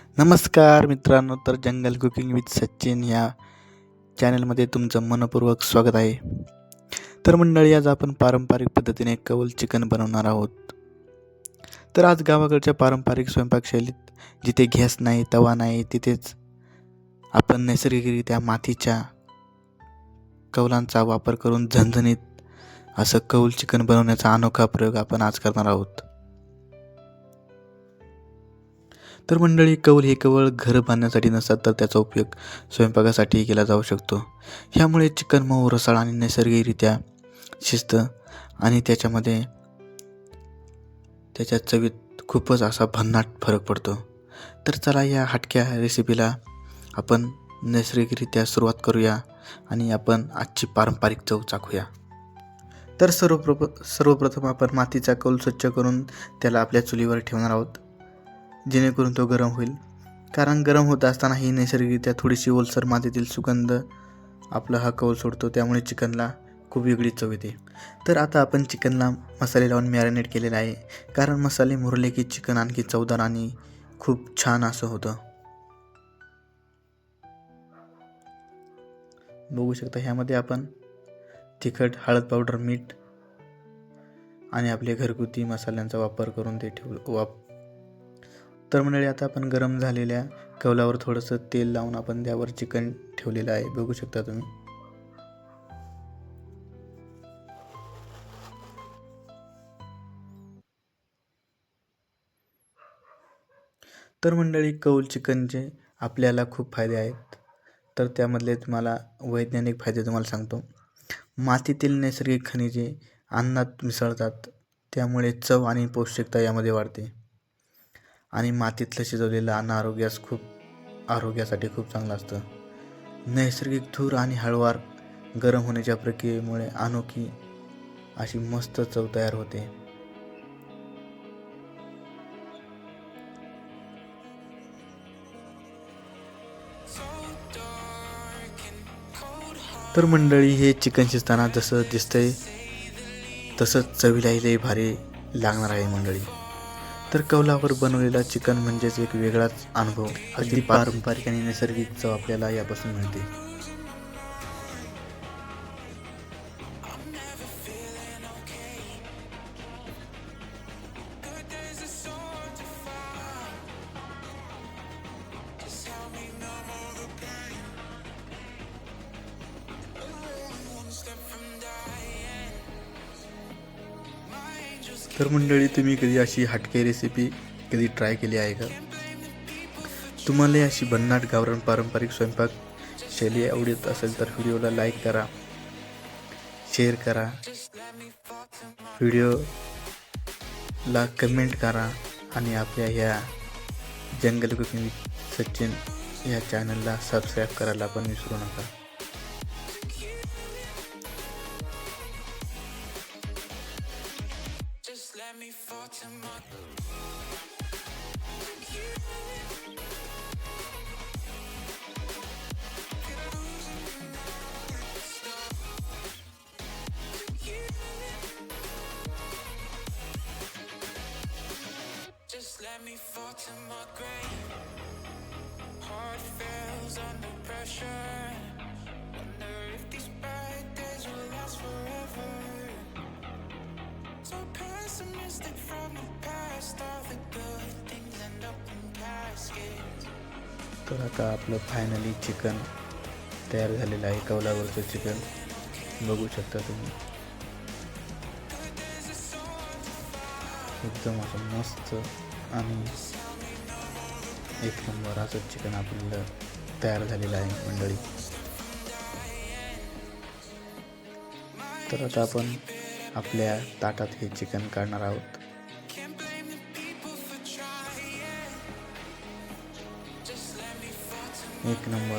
नमस्कार मित्रांनो तर जंगल कुकिंग विथ सचिन ह्या चॅनलमध्ये तुमचं मनपूर्वक स्वागत आहे. तर मंडळी आज आपण पारंपरिक पद्धतीने कौल चिकन बनवणार आहोत. तर आज गावाकडच्या पारंपरिक स्वयंपाकशैलीत जिथे गॅस नाही तवा नाही तिथेच आपण नैसर्गिकरित्या मातीच्या कौलांचा वापर करून झणझणीत असं कौल चिकन बनवण्याचा अनोखा प्रयोग आपण आज करणार आहोत. तर मंडळी कौल हे केवळ घर बांधण्यासाठी नसतात तर त्याचा उपयोग स्वयंपाकासाठीही केला जाऊ शकतो. ह्यामुळे चिकन मऊ रसाळ आणि नैसर्गिकरित्या शिस्त आणि त्याच्यामध्ये त्याच्या चवीत खूपच असा भन्नाट फरक पडतो. तर चला या हटक्या रेसिपीला आपण नैसर्गिकरित्या सुरुवात करूया आणि आपण आजची पारंपरिक चव चाखूया. तर सर्वप्रप सर्वप्रथम आपण मातीचा कौल स्वच्छ करून त्याला आपल्या चुलीवर ठेवणार आहोत. जेणेकरून तो गरम होईल. कारण गरम होत असताना ही नैसर्गिकरित्या थोडीशी ओलसर मातीतील सुगंध आपला हा कौल सोडतो त्यामुळे चिकनला खूप वेगळी चव येते. तर आता आपण चिकनला मसाले लावून मॅरिनेट केलेला आहे. कारण मसाले मुरले की चिकन आणखी चवदार आणि खूप छान असं होतं. बघू शकता ह्यामध्ये आपण तिखट हळद पावडर मीठ आणि आपले घरगुती मसाल्यांचा वापर करून ते ठेव वाप तर मंडळी आता आपण गरम झालेल्या कवलावर थोडंसं तेल लावून आपण त्यावर चिकन ठेवलेलं आहे. बघू शकता तुम्ही. तर मंडळी कौल चिकनचे आपल्याला खूप फायदे आहेत. तर त्यामधले तुम्हाला वैज्ञानिक फायदे तुम्हाला सांगतो. मातीतील नैसर्गिक खनिजे अन्नात मिसळतात. त्यामुळे चव आणि पौष्टिकता यामध्ये वाढते. आणि मातीतलं शिजवलेलं अन्न आरोग्यास खूप आरोग्यासाठी खूप चांगलं असतं. नैसर्गिक धूर आणि हळवार गरम होण्याच्या प्रक्रियेमुळे अनोखी अशी मस्त चव तयार होते. तर मंडळी हे चिकन शिजताना जसं दिसतंय तसंच चवीलाही लई भारी लागणार आहे मंडळी. तर कौलावर बनवलेला चिकन म्हणजेच एक वेगळाच अनुभव. अगदी पारंपरिक आणि नैसर्गिक चव आपल्याला यापासून मिळते. तर मंडळी तुम्ही कधी अशी हटके रेसिपी कधी ट्राय केली आहे का? तुम्हाला अशी भन्नाट गावरान पारंपरिक स्वयंपाक शैली आवडत असेल तर व्हिडिओला लाईक करा शेअर करा. व्हिडिओला कमेंट करा आणि आपल्या ह्या जंगल कुकिंग सचिन या चॅनलला सबस्क्राईब करायला पण विसरू नका. let me fall to my Just let me fall to my grave. तर आता आपलं फायनली चिकन तयार झालेलं आहे कौलावरचं चिकन बघू शकता तुम्ही. एकदम असं मस्त आणि एक नंबर असं चिकन आपल्याला तयार झालेलं आहे मंडळी. तर आता आपण आपल्या ताटात हे चिकन काढणार आहोत. एक नंबर।